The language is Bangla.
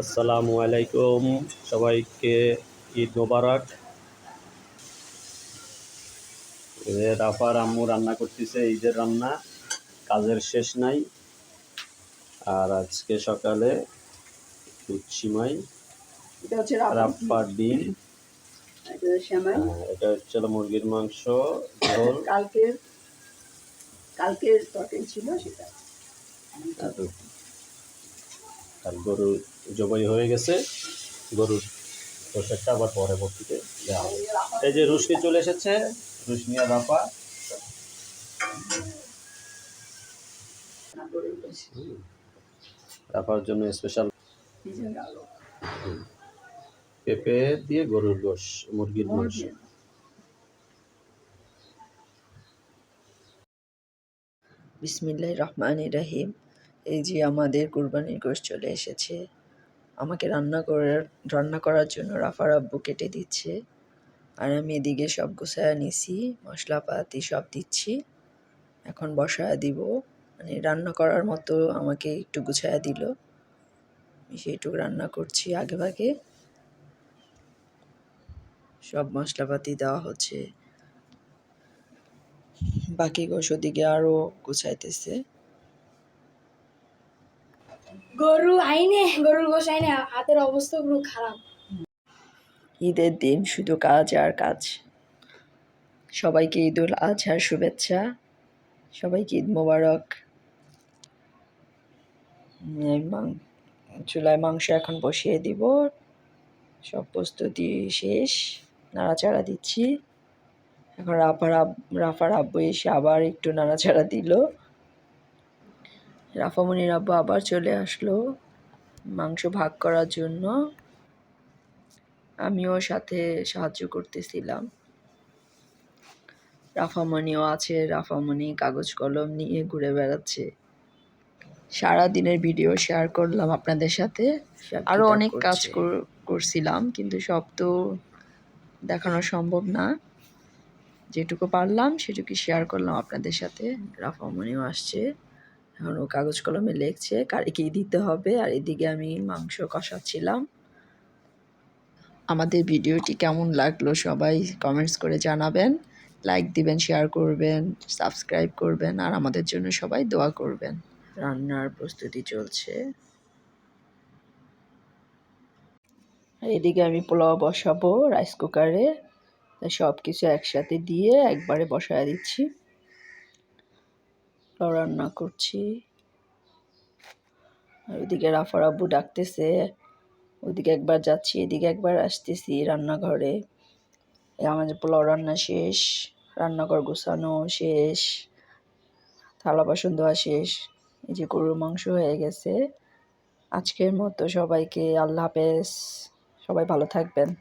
আসসালামু আলাইকুম। সবাইকে ঈদ মোবারক। রাফার আম্মু রান্না করতেছে ঈদের রান্না। কাজের শেষ নাই। আর আজকে সকালে রাবার রাফার ডিম। এটা হচ্ছে হলো মুরগির মাংস ঝোল। কালকের কালকের তরকারি ছিল সেটা। আর গরু জবাই হয়ে গেছে। গরুর প্রসাদটা আবার পরবর্তীতে দেওয়া হবে। এই যে রুশনি চলে এসেছে, রুশনি আর রাফা রাফার জন্য স্পেশাল পেঁপে দিয়ে গরুর গোশ, মুরগির মুরগি। বিসমিল্লাহ রহমান রাহিম। এই যে আমাদের কুরবানির গোশ চলে এসেছে। আমাকে রান্না করার রান্না করার জন্য রাফার আব্বু কেটে দিচ্ছে। আর আমি এদিকে সব গুছায়া নিছি, মশলাপাতি সব দিচ্ছি। এখন বসায়া দিব। মানে রান্না করার মতো আমাকে একটু গুছায়া দিল। সেইটুকু রান্না করছি আগে ভাগে। সব মশলাপাতি দেওয়া হচ্ছে। বাকি গোশ ওদিকে আরও গুছাইতেছে। গরু আইনে, গরুর গোশ আইনে, হাতের অবস্থা পুরো খারাপ। ঈদের দিন শুধু কাজ আর কাজ। সবাইকে ঈদ উল আজহার শুভেচ্ছা। সবাইকে ঈদ মোবারক। চুলায় মাংস এখন বসিয়ে দিব। সব প্রস্তুতি শেষ। নাড়াচাড়া দিচ্ছি। এখন রাফার রাফার আব্বু এসে আবার একটু নাড়াচাড়া দিল। রাফামণির আব্বু আবার চলে আসলো মাংস ভাগ করার জন্য। আমিও সাথে সাহায্য করতেছিলাম। রাফামণিও আছে রাফামণি কাগজ কলম নিয়ে ঘুরে বেড়াচ্ছে। সারা দিনের ভিডিও শেয়ার করলাম আপনাদের সাথে। আরও অনেক কাজ কর- করছিলাম কিন্তু সব তো দেখানো সম্ভব না। যেটুকু পারলাম সেটুকু শেয়ার করলাম আপনাদের সাথে। রাফামণিও আসছে। এখন ও কাগজ কলমে লিখছে কারিকে দিতে হবে। আর এদিকে আমি মাংস কষাচ্ছিলাম। আমাদের ভিডিওটি কেমন লাগল সবাই কমেন্টস করে জানাবেন। লাইক দিবেন শেয়ার করবেন সাবস্ক্রাইব করবেন, আর আমাদের জন্য সবাই দোয়া করবেন। রান্নার প্রস্তুতি চলছে। এদিকে আমি পোলাও বসাবো রাইস কুকারে সব কিছু একসাথে দিয়ে একবারে বসায় দিচ্ছি। রান্না করছি। আর রাফার আব্বু ডাকতেছে ওদিকে একবার যাচ্ছি, এদিকে একবার আসতেছি রান্নাঘরে। আমাদের পোলাও রান্না শেষ, রান্নাঘর গোছানো শেষ, থালা বাসন ধোয়া শেষ, এই যে গরুর মাংস হয়ে গেছে। আজকের মতো সবাইকে আল্লাহ হাফেজ, সবাই ভালো থাকবেন।